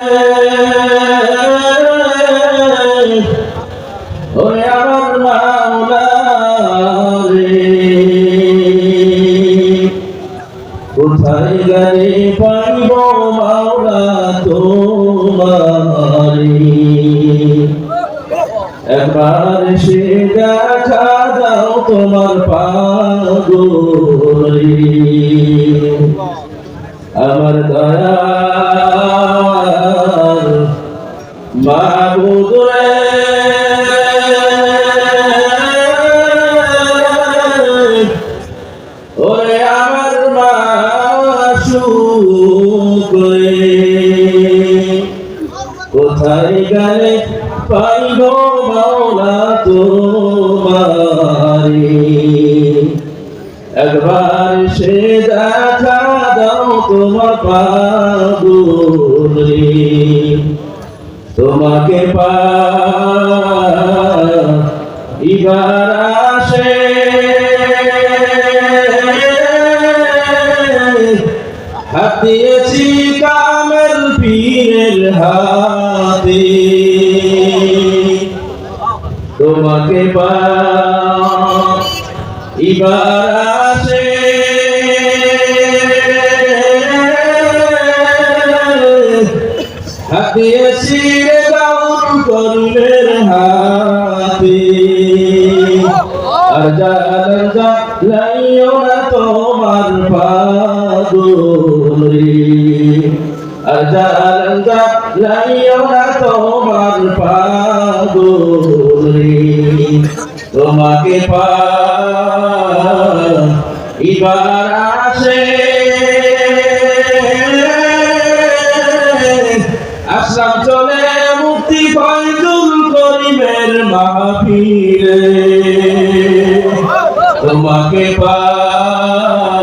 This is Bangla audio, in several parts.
Yeah. কোথায় গেলে পাইব মাওলা তোমারি? একবার সে দেখা দাও তোমার পাগুলি তোমাকে পা ইবার জানাজা লাইও না তোমার পাদুরি জানাজা লাইও না তোমার পাদুরি তোমাকে পা ইবার আসে, আসলাম চলে মুক্তি পাইজুল করিমের মাহফিলে।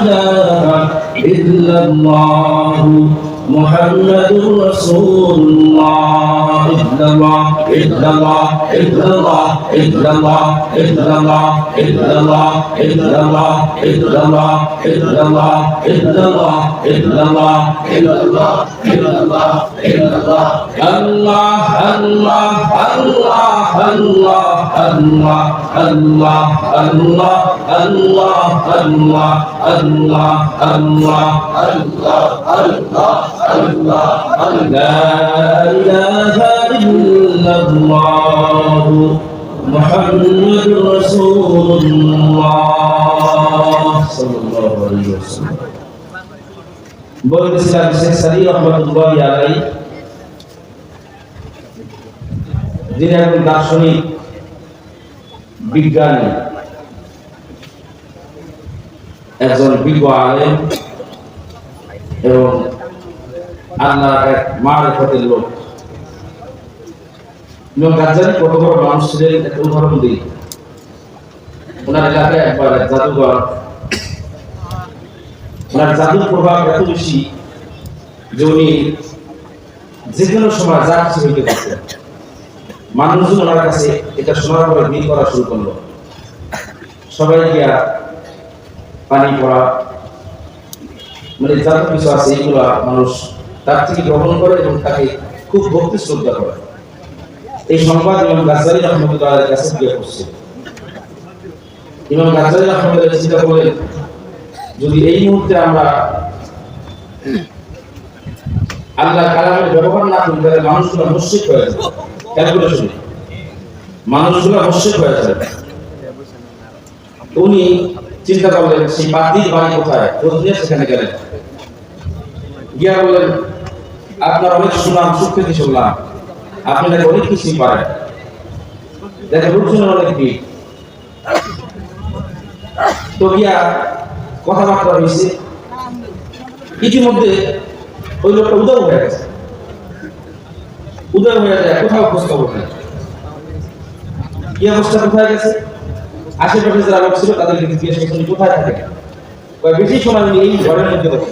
إله إلا الله محمد رسول الله إلا الله إلا الله إلا الله إلا الله إلا الله إلا الله إلا الله إلا الله إلا الله إلا الله إلا الله إلا الله إلا الله إلا الله الله الله الله الله الله الله الله الله الله الله الله الله الله الله لا إله إلا الله محمد رسول الله صلى الله عليه وسلم বলতেছিলাম শেখ সাদি রহমতুল্লাহ আলাই যিনি একজন দার্শনিক বিজ্ঞানী একজন বিজ্ঞ আলেম এবং আল্লাহ এক মারেফতের লোক। ইমাম গাজ্জালি কত বড় মানুষ ছিলেন উদাহরণ দিই ওনার এলাকায় একবার এক জাদুঘর। ওনার জাদুর প্রভাব এত বেশি যে উনি যে কোনো সময় যা কিছু হইতে মানুষজন ওনার কাছে এটা শোনার পরে ভিড় করা শুরু করল। সবাই গিয়া পানি পড়া। মানে যা কিছু আছে, এইগুলা মানুষ তার থেকে গ্রহণ করে এবং তাকে খুব ভক্তি শ্রদ্ধা করে। এই সংবাদ ইমাম গাজ্জালি রহমতুল্লাহ কাছে গিয়ে পড়ছে ইমাম গাজ্জালি রহমতুল্লাহ চিন্তা করলেন যদি এই মুহূর্তে আমরা আল্লাহ কালামের ব্যবহার না করি, তাহলে মানুষগুলো মুশ্রিক হয়ে যাবে। মানুষগুলো মুশ্রিক হয়ে যাবে। উনি চিন্তা করলেন, সেই বাড়ি কোথায়? সেখানে গেলেন। গিয়া বললেন আপনার অনেক সুনাম সুখ্যাতি শুনলাম। আপনি নাকি অনেক কিছুই পারেন। দেখেন লোকজনের অনেক ভিড় তো গিয়া কথাবার্তা হয়েছে ইতিমধ্যে ওই লোকটা উদয় হয়ে গেছে। উদয় হয়ে যায়, কোথাও খোঁজ খবর কি অবস্থা কোথায় গেছে? আশেপাশে যারা লোক ছিল কোথায় থাকে? বেশি সময় এই ঘরের মধ্যে বসে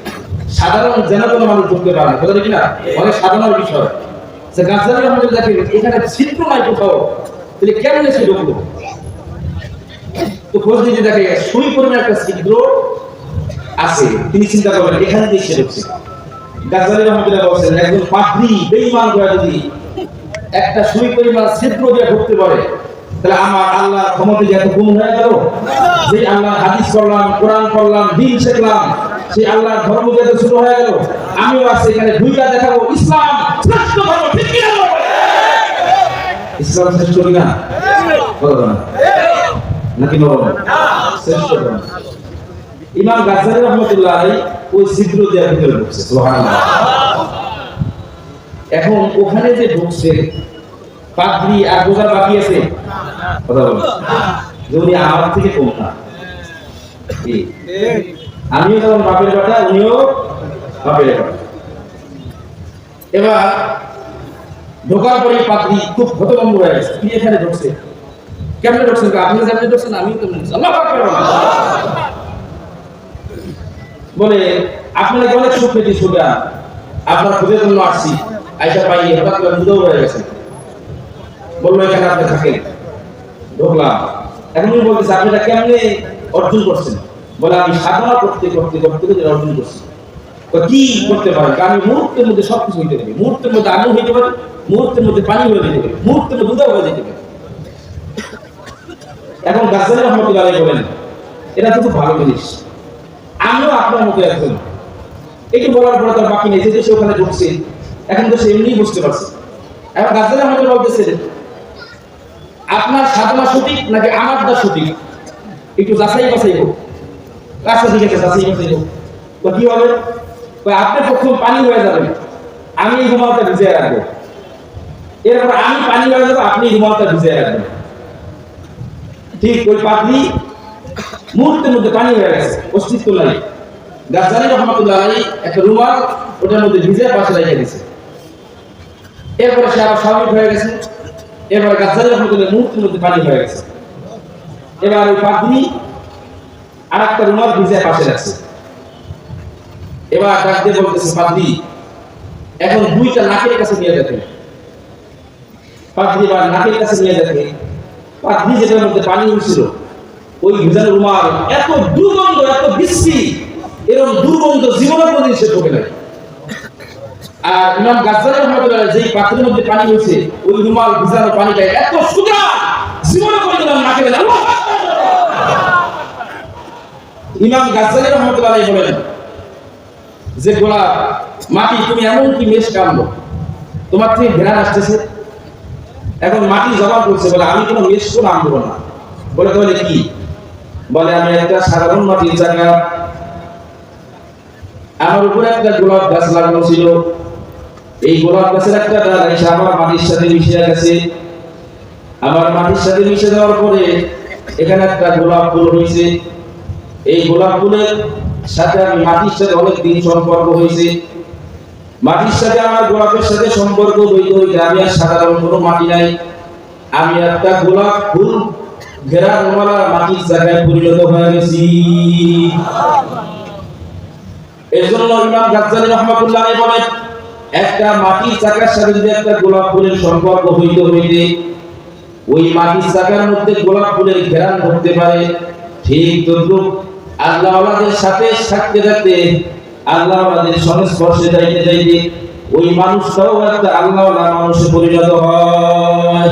সাধারণ কোনো মানুষ ঢুকতে পারে না। কথা ঠিক না? অনেক সাধারণ বিষয়। দেখে এখানে ছিদ্র নাই কোথাও তাহলে কেমন সে ঢুকলো? তো খোঁজ দেখে সুই পরিমাণ একটা ছিদ্র আছে। তিনি চিন্তা এখানে দিয়ে সে ঢুকছে। বলছেন, একজন পাত্রী বেঈমান করে যদি একটা সুই পরিমাণ ছিদ্র দিয়ে ঢুকতে পারে, তাহলে আমার আল্লাহ ক্ষমতা যে এত গুণ হয়ে গেল? যে আল্লাহ হাদিস করলাম কোরআন করলাম দিন শিখলাম সেই আল্লাহ ধর্ম যে এত ছোট হয়ে গেল, আমিও আছি এখানে ভূমিকা দেখাবো। ইসলাম শ্রেষ্ঠ ধর্ম, ঠিক ইসলাম শ্রেষ্ঠ বলো না। নাকি নরম শ্রেষ্ঠ ধর্ম। ইমাম গাজ্জালি রহমতুল্লাহ ওই ছিদ্র ভিতরে এখন ওখানে যে ঢুকছে পাদ্রি আর বোঝার বাকি আছে? কথা বলো। যে আমার থেকে কম? আমিও যেমন বাপের বাটা উনিও বাপের বাটা এবার ঢোকার পরে পাদ্রি খুব হতভম্ব হয়ে গেছে। কি এখানে ঢুকছে? কেমনে ঢুকছেন আপনি যেমনি ঢুকছেন আমিও তেমনি ঢুকছি। আল্লাহু বলে আপনার অনেক সুখ পেয়েছি সুগা আপনার খুঁজের জন্য আসছি। আইসা পাই হঠাৎ করে বুঝেও হয়ে গেছে। বলল, এখানে আপনি থাকেন। ঢুকলাম। এখন বলতেছে, আপনি এটা কেমনে অর্জন করছেন? বলে, আমি সাধনা করতে করতে করতে করতে অর্জন করছি কি করতে পারেন আমি মুহূর্তের মধ্যে সব কিছু হইতে পারি। মুহূর্তের মধ্যে আলু হইতে পারে, মুহূর্তের মধ্যে পানি হয়ে যেতে পারে, মুহূর্তের মধ্যে দুধ হয়ে যেতে পারে। এখন গাছালি রহমতুল্লাহ আলাইহি বলেন, এটা খুব ভালো জিনিস। আমিও আপনার মতো একজন। একটু বলার পরে তার বাকি নেই, যেহেতু সে ওখানে ঢুকছে এখন তো সে এমনিই বুঝতে পারছে। এখন গাছালি আমাদের বলতেছে, আপনার সাধনা সঠিক নাকি আমারটা সঠিক? একটু যাচাই বাছাই হোক ঠিক আছে যাচাই বাছাই হোক তো কি হবে? আপনি প্রথম পানি হয়ে যাবেন আমি এই ভিজিয়ে রাখব। এরপর আমি পানি হয়ে যাব, আপনি এই রুমালটা ভিজিয়ে ঠিক ওই পাত্রী মুহূর্তের মধ্যে পানি হয়ে গেছে, অস্তিত্ব নাই। গাছালি রহমতুল্লাহ আলী একটা রুমাল ওটার মধ্যে ভিজে সে আবার স্বাভাবিক হয়ে গেছে। এবার গাছালি রহমতুল্লাহ মধ্যে পানি হয়ে গেছে। এবার ওই পাত্রী আর একটা রুমাল ভিজে পাশে রাখছে। এবার ডাক বলতেছে পাত্রী এখন দুইটা নাকের কাছে নিয়ে দেখে। পাত্রী এবার নাকের কাছে নিয়ে দেখে পাত্রী যেটার মধ্যে পানি উঠছিল, ওই ভিজানো রুমাল এত দুর্গন্ধ, এত বিশ্রী এরকম দুর্গন্ধ জীবনের মধ্যে সে ঢোকে নাই। আর ইমাম গাজ্জালি রহমতুল্লাহ যেই পাত্রের মধ্যে পানি হয়েছে ওই রুমাল ভিজানো পানিটা এত সুদা জীবনে দিলাম নাকে দিলাম ইমাম গাজ্জালি রহমতুল্লাহ বলেন যে গোলা মাটি, তুমি এমন কি মেষ কামলো তোমার থেকে ঘেরান আসতেছে। এখন মাটি জবাব করছে, বলে আমি কোনো মেষ কোনো আনব না। বলে তাহলে কি? বলে, আমি একটা সাধারণ মাটির জায়গা। আমার উপরে একটা গোলাপ গাছ লাগানো ছিল। এই গোলাপ গাছের একটা ডাল এসে আমার মাটির সাথে মিশে গেছে। আমার মাটির সাথে মিশে যাওয়ার পরে এখানে একটা গোলাপ ফুল হয়েছে। এই গোলাপ ফুলের সাথে আমি মাটির সাথে অনেক দিন সম্পর্ক হয়েছে। মাটির সাথে আমার গোলাপের সাথে সম্পর্ক হইতে হইতে আমি আর সাধারণ কোনো মাটি নাই। আমি একটা গোলাপ ফুল ঘেরা রোমালা মাটির জায়গায় পরিণত হয়ে গেছি। এর জন্য ইমাম গাজ্জালি রহমাতুল্লাহ বলেন, একটা মাটির চাকার সাথে যদি একটা গোলাপ ফুলের সম্পর্ক হইতে হইতে, ওই মাটির চাকার মধ্যে গোলাপ ফুলের ঘেরান ধরতে পারে। ঠিক তদ্রুপ আল্লাহ আমাদের সাথে থাকতে থাকতে আল্লাহ আমাদের সংস্পর্শে যাইতে যাইতে ওই মানুষটাও একটা আল্লাহ আল্লাহ মানুষে পরিণত হয়।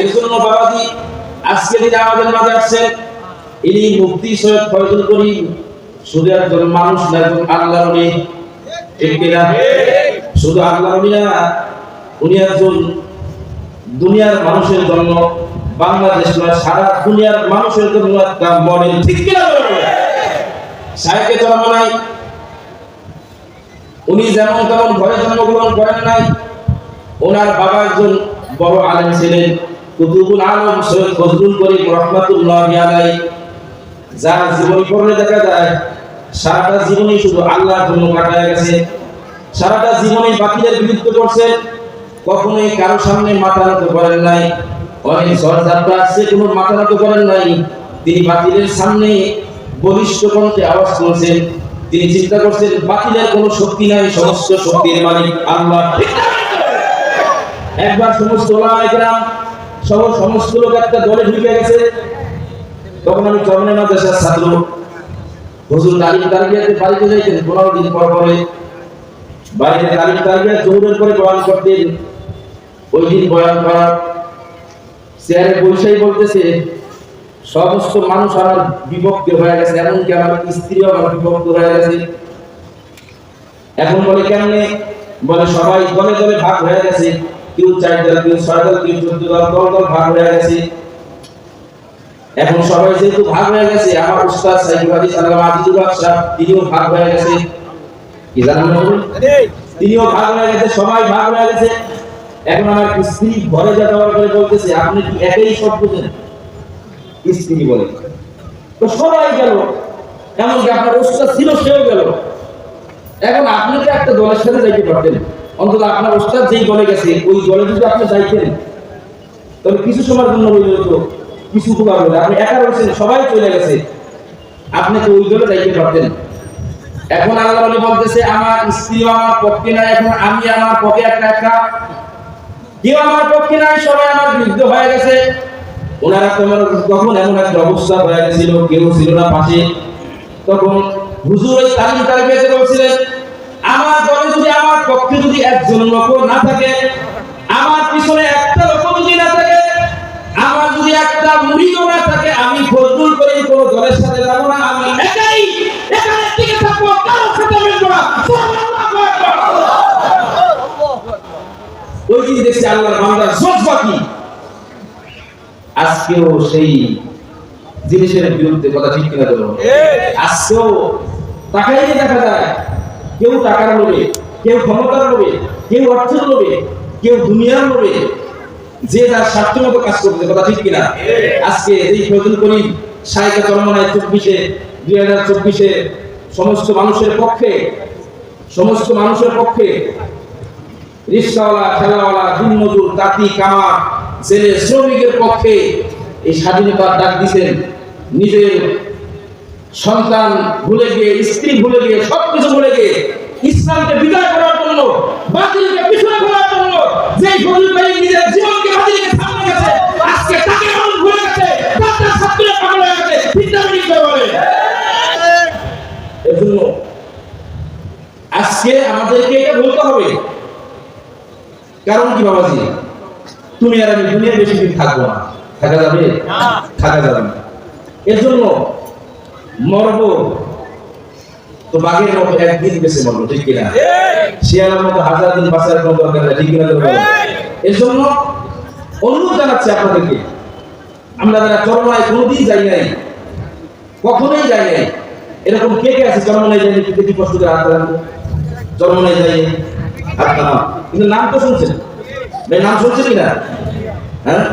এই জন্য বাবাজি আজকে দিনে আমাদের মাঝে আসছেন ইনি মুক্তি সৈয়দ ফয়জুল করিম শুধু একজন মানুষ না একজন আল্লাহর মেয়ে ঠিক কিনা শুধু আল্লাহর মেয়ে না উনি একজন দুনিয়ার মানুষের জন্য, বাংলাদেশ নয়, সারা দুনিয়ার মানুষের জন্য একটা মডেল। ঠিক সাহেবকে জন্ম নাই। উনি যেমন তেমন ঘরে জন্মগ্রহণ করেন নাই। ওনার বাবা একজন বড় আলেম ছিলেন, কুতুবুল আলম সৈয়দ ফজলুল করিম রহমাতুল্লাহ আলাই যার জীবনী পড়লে দেখা যায়, সারাটা জীবনই শুধু আল্লাহর জন্য কাটায় গেছে। সারাটা জীবনই বাকিদের বিরুদ্ধে করছে কখনোই কারও সামনে মাথা নত করেন নাই। অনেক যাত্রা আসছে কোনো মাথা নত করেন নাই। তিনি বাতিলের সামনে বলিষ্ঠ কণ্ঠে আওয়াজ তুলছেন। তিনি চিন্তা করছেন, বাতিলের কোনো শক্তি নাই, সমস্ত শক্তির মালিক আল্লাহ। একবার সমস্ত ওলামাইকেরাম সহ সমস্ত লোক একটা দলে ঢুকে গেছে। তখন আমি চরমে মাদ্রাসার ছাত্র। হুজুর তালিম তারবিয়াতে বাড়িতে যাইতেন, পনেরো দিন পর পরে। বাড়িতে তালিম তারবিয়া জোরের করে বয়ান করতেন। ওই দিন বয়ান করার চেয়ারে বৈশাই বলতেছে, সমস্ত মানুষ আমার বিভক্তি হয়ে গেছে, এমনকি আমার স্ত্রীও আমার বিভক্ত হয়ে গেছে। এখন বলে কেমনে? বলে সবাই দলে দলে ভাগ হয়ে গেছে। কেউ চার দল, কেউ ছয় দল, কেউ চোদ্দ দল দল দল ভাগ হয়ে গেছে। এখন সবাই যেহেতু ভাগ হয়ে গেছে, আমার উস্তাদ সাইকুল হাদিস আল্লামা আজিজুল হক তিনিও ভাগ হয়ে গেছে। কি জানেন তিনিও ভাগ হয়ে গেছে, সবাই ভাগ হয়ে গেছে। এখন আমার স্ত্রী ঘরে যা যাওয়ার পরে বলতেছে, আপনি কি একই সব বুঝেন? স্ত্রী বলে। তো সবাই গেল। এমনকি আপনার উস্তাদ ছিল, সেও গেল। এখন আপনি তো একটা দলের সাথে যাইতে পারতেন। অন্তত আপনার উস্তাদ যেই দলে গেছে, ওই দলে যদি আপনি যাইতেন তবে কিছু সময়ের জন্য হইলে হতো কিছু উপকার হলো। আপনি একা রয়েছেন, সবাই চলে গেছে। আপনি তো ওই দলে যাইতে পারতেন। এখন আল্লাহ আলী বলতেছে, আমার স্ত্রী আমার পক্ষে নাই এখন আমি আমার পক্ষে একটা একটা কেউ আমার পক্ষে নাই, সবাই আমার বিরুদ্ধে হয়ে গেছে। ওনারা তোমার তখন এমন একটা অবস্থা হয়ে গেছিল, কেউ ছিল না পাশে। তখন হুজুর ওই তালিম তালিবাতে বলছিলেন, আমার দলে যদি আমার পক্ষে যদি একজন লোক না থাকে, আমার পিছনে একটা লোক যদি না থাকে, আমার যদি একটা মুড়িও না থাকে, আমি ফজলুল করে দেখছি আল্লাহর বান্দার জজবা কি আজকেও সেই জিনিসের বিরুদ্ধে কথা ঠিক কিনা দেবো আজকেও টাকাই দেখা যায়, কেউ টাকার লোভে, কেউ ক্ষমতার লোভে, কেউ অর্থের লোভে, কেউ দুনিয়ার লোভে, যে যার স্বার্থ মতো কাজ করতে কথা ঠিক কিনা? আজকে এই ফজল করিম সাহিত্য চলমনায় চব্বিশে, দুই হাজার চব্বিশে সমস্ত মানুষের পক্ষে, সমস্ত মানুষের পক্ষে রিক্সাওয়ালা ঠেলাওয়ালা দিনমজুর, তাঁতি, কামার, জেলে শ্রমিকের পক্ষে এই স্বাধীনতার ডাক দিছেন নিজের সন্তান ভুলে গিয়ে, স্ত্রী ভুলে গিয়ে, সবকিছু ভুলে গিয়ে ইসলামকে বিদায় করার জন্য, বাতিলকে পিছনে করার জন্য যেই ফজল ভাই নিজের জীবনকে বাতিলকে সামনে গেছে আজকে তাকে এমন ভুলে গেছে, তার ছাত্রের পাগল হয়ে গেছে বিদ্যাপীঠ করে এজন্য আজকে আমাদেরকে এটা বলতে হবে কারণ কি বাবাজি? তুমি আর আমি দুনিয়া বেশি দিন থাকব না। থাকা যাবে? থাকা যাবে। না এর জন্য মরবো তো বাঘের মতো একদিন বেঁচে মরবো, ঠিক কিনা? শিয়ালের মতো হাজার দিন বাঁচার কোনো দরকার নেই, ঠিক কিনা জন্য অনুরোধ জানাচ্ছি আপনাদেরকে, আমরা যারা চরমায় কোনোদিন যাই নাই, কখনোই যাই নাই, এরকম কে কে আছে? জন্ম নেই যায়নি কে কি কষ্ট করে হাত জন্ম কিন্তু নাম তো শুনছেন। নাম শুনছেন কিনা? হ্যাঁ?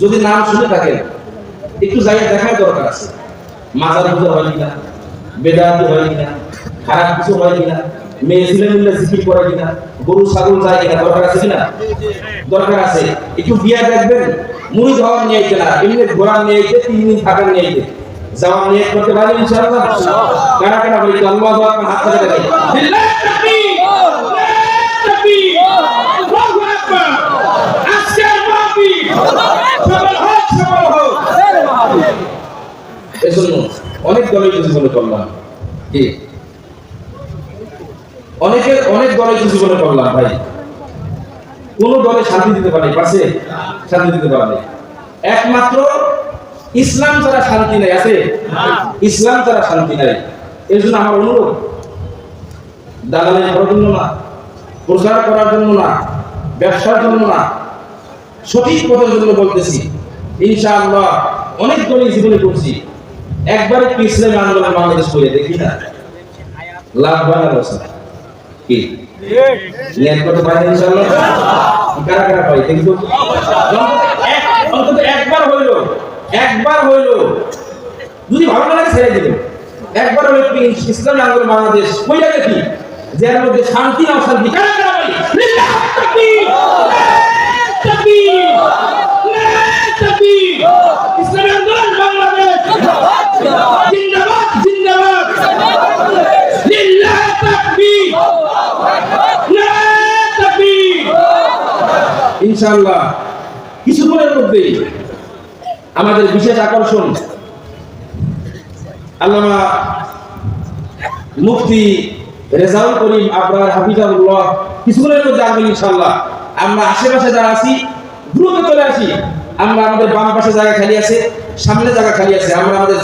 যদি নাম শুনে থাকেন একটু দেখার দরকার আছে। মাজার পুজো হয় কিনা? বেদাতি হয় কিনা? খারাপ কিছু হয় কিনা? মেয়ে ছেলে মিলে জিকির করে কিনা? গরু ছাগল যায় কিনা? দরকার আছে কিনা? দরকার আছে। একটু বিয়া দেখবেন। মুড়ি খাওয়ার নিয়ে আইতে না। এমনি ঘোরা নিয়ে আইতে তিন দিন থাকার নিয়ে আইতে। নিয়ে করতে ইনশাআল্লাহ? কারা কারা বলি তো আল্লাহু আকবার হাত ধরে বিল্লাহ তাকবীর তাকবীর আল্লাহু আকবার আজকের মাহফিল সফল হোক সফল হোক এজন্য অনেক দলের জীবনে করলাম কি অনেকের অনেক দলের জীবনে করলাম ভাই কোন দলে শান্তি দিতে পারে পাশে শান্তি দিতে পারে একমাত্র ইসলাম যারা শান্তি নাই আছে ইসলাম যারা শান্তি নাই এর জন্য আমার অনুরোধ দালালি করার না। প্রচার করার জন্য না, ব্যবসার জন্য না, সঠিক পথের জন্য বলতেছি। ইনশাআল্লাহ অনেক দলের জীবনে করছি একবার ইসলামী আন্দোলন বাংলাদেশ করে দেখি না। লাভ কি? একবার যদি ভালো লাগে একবার বাংলাদেশ কইলা দেখি। এর মধ্যে শান্তি অশান্তি। ইসলামী আন্দোলন বাংলাদেশ। জিন্দাবাদ আমাদের বিশেষ আকর্ষণ আল্লামা মুফতি রেজাউল করিম, আপনার হাফিজাউল্লাহ কিছুক্ষণের মধ্যে আসবেন ইনশাল্লাহ আমরা আশেপাশে যারা আছি, দ্রুত চলে আসি। আমরা আমাদের বাম পাশে জায়গা খালি আছে, সামনে জায়গা খালি আছে। আমরা আমাদের